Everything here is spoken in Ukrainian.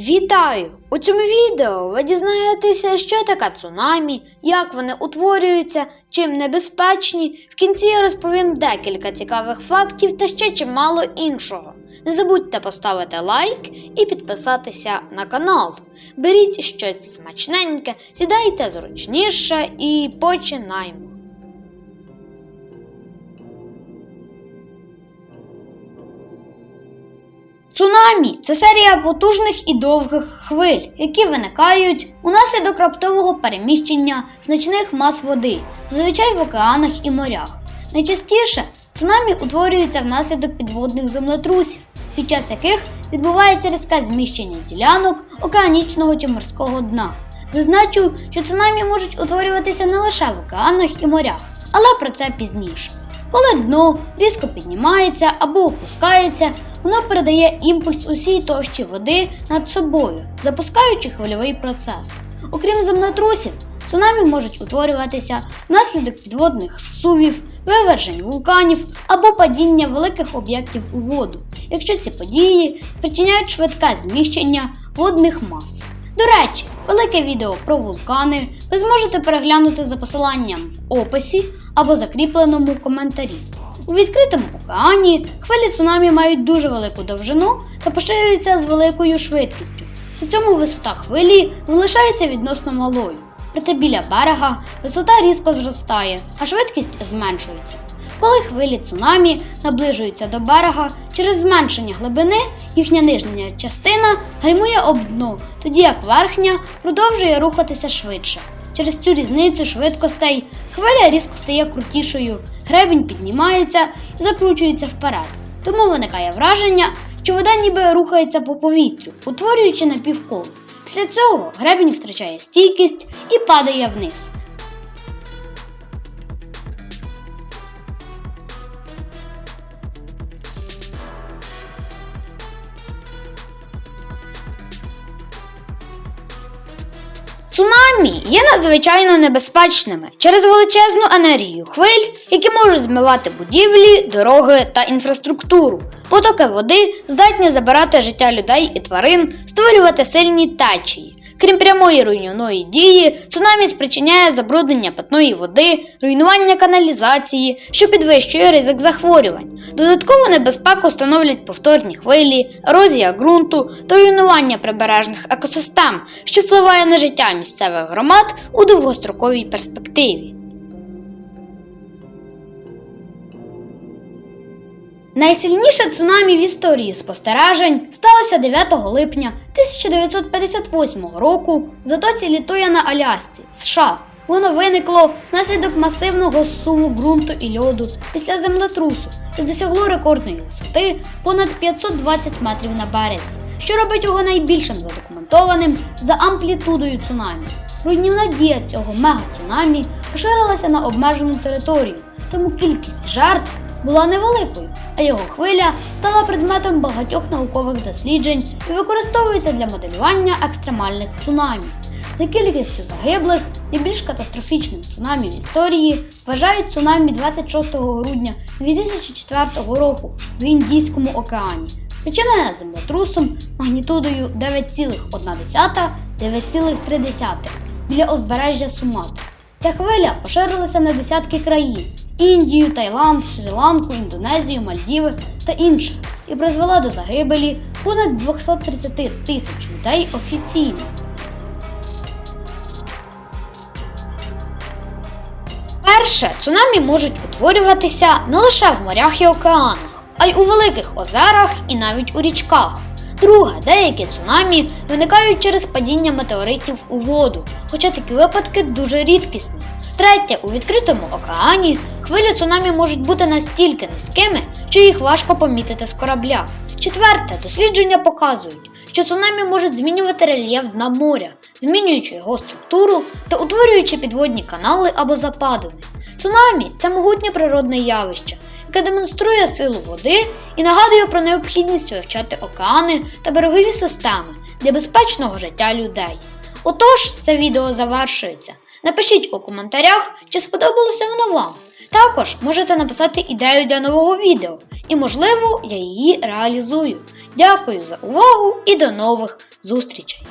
Вітаю! У цьому відео ви дізнаєтеся, що таке цунамі, як вони утворюються, чим небезпечні. В кінці я розповім декілька цікавих фактів та ще чимало іншого. Не забудьте поставити лайк і підписатися на канал. Беріть щось смачненьке, сідайте зручніше і починаємо. Цунамі це серія потужних і довгих хвиль, які виникають унаслідок раптового переміщення значних мас води, зазвичай в океанах і морях. Найчастіше цунамі утворюються внаслідок підводних землетрусів, під час яких відбувається різке зміщення ділянок океанічного чи морського дна. Зазначу, що цунамі можуть утворюватися не лише в океанах і морях, але про це пізніше. Коли дно різко піднімається або опускається, воно передає імпульс усій товщі води над собою, запускаючи хвильовий процес. Окрім землетрусів, цунамі можуть утворюватися внаслідок підводних сувів, вивержень вулканів або падіння великих об'єктів у воду, якщо ці події спричиняють швидке зміщення водних мас. До речі, велике відео про вулкани ви зможете переглянути за посиланням в описі або закріпленому коментарі. У відкритому океані хвилі цунамі мають дуже велику довжину та поширюються з великою швидкістю. При цьому висота хвилі залишається відносно малою. Проте біля берега висота різко зростає, а швидкість зменшується. Коли хвилі цунамі наближуються до берега, через зменшення глибини їхня нижня частина гальмує об дно, тоді як верхня продовжує рухатися швидше. Через цю різницю швидкостей хвиля різко стає крутішою, гребінь піднімається і закручується вперед. Тому виникає враження, що вода ніби рухається по повітрю, утворюючи напівколо. Після цього гребінь втрачає стійкість і падає вниз. Цунамі є надзвичайно небезпечними через величезну енергію хвиль, які можуть змивати будівлі, дороги та інфраструктуру. Потоки води здатні забирати життя людей і тварин, створювати сильні течії. Крім прямої руйнівної дії, цунамі спричиняє забруднення питної води, руйнування каналізації, що підвищує ризик захворювань. Додаткову небезпеку становлять повторні хвилі, ерозія ґрунту та руйнування прибережних екосистем, що впливає на життя місцевих громад у довгостроковій перспективі. Найсильніше цунамі в історії спостережень сталося 9 липня 1958 року в затоці Літоя на Алясці, США. Воно виникло внаслідок масивного зсуву ґрунту і льоду після землетрусу і досягло рекордної висоти понад 520 метрів на березі, що робить його найбільшим задокументованим за амплітудою цунамі. Руйнівна дія цього мега-цунамі поширилася на обмежену територію, тому кількість жертв була невеликою, а його хвиля стала предметом багатьох наукових досліджень і використовується для моделювання екстремальних цунамі. За кількістю загиблих найбільш катастрофічним цунамі в історії вважають цунамі 26 грудня 2004 року в Індійському океані, спричинене землетрусом магнітудою 9,1-9,3 біля узбережжя Суматри. Ця хвиля поширилася на десятки країн Індію, Таїланд, Шрі-Ланку, Індонезію, Мальдіви та інших і призвела до загибелі понад 230 тисяч людей офіційно. Перше, цунамі можуть утворюватися не лише в морях і океанах, а й у великих озерах і навіть у річках. Друге, деякі цунамі виникають через падіння метеоритів у воду, хоча такі випадки дуже рідкісні. Третє, у відкритому океані хвилі цунамі можуть бути настільки низькими, що їх важко помітити з корабля. Четверте, дослідження показують, що цунамі можуть змінювати рельєф дна моря, змінюючи його структуру та утворюючи підводні канали або западини. Цунамі це могутнє природне явище, яке демонструє силу води і нагадує про необхідність вивчати океани та берегові системи для безпечного життя людей. Отож, це відео завершується. Напишіть у коментарях, чи сподобалося воно вам. Також можете написати ідею для нового відео, і, можливо, я її реалізую. Дякую за увагу і до нових зустрічей!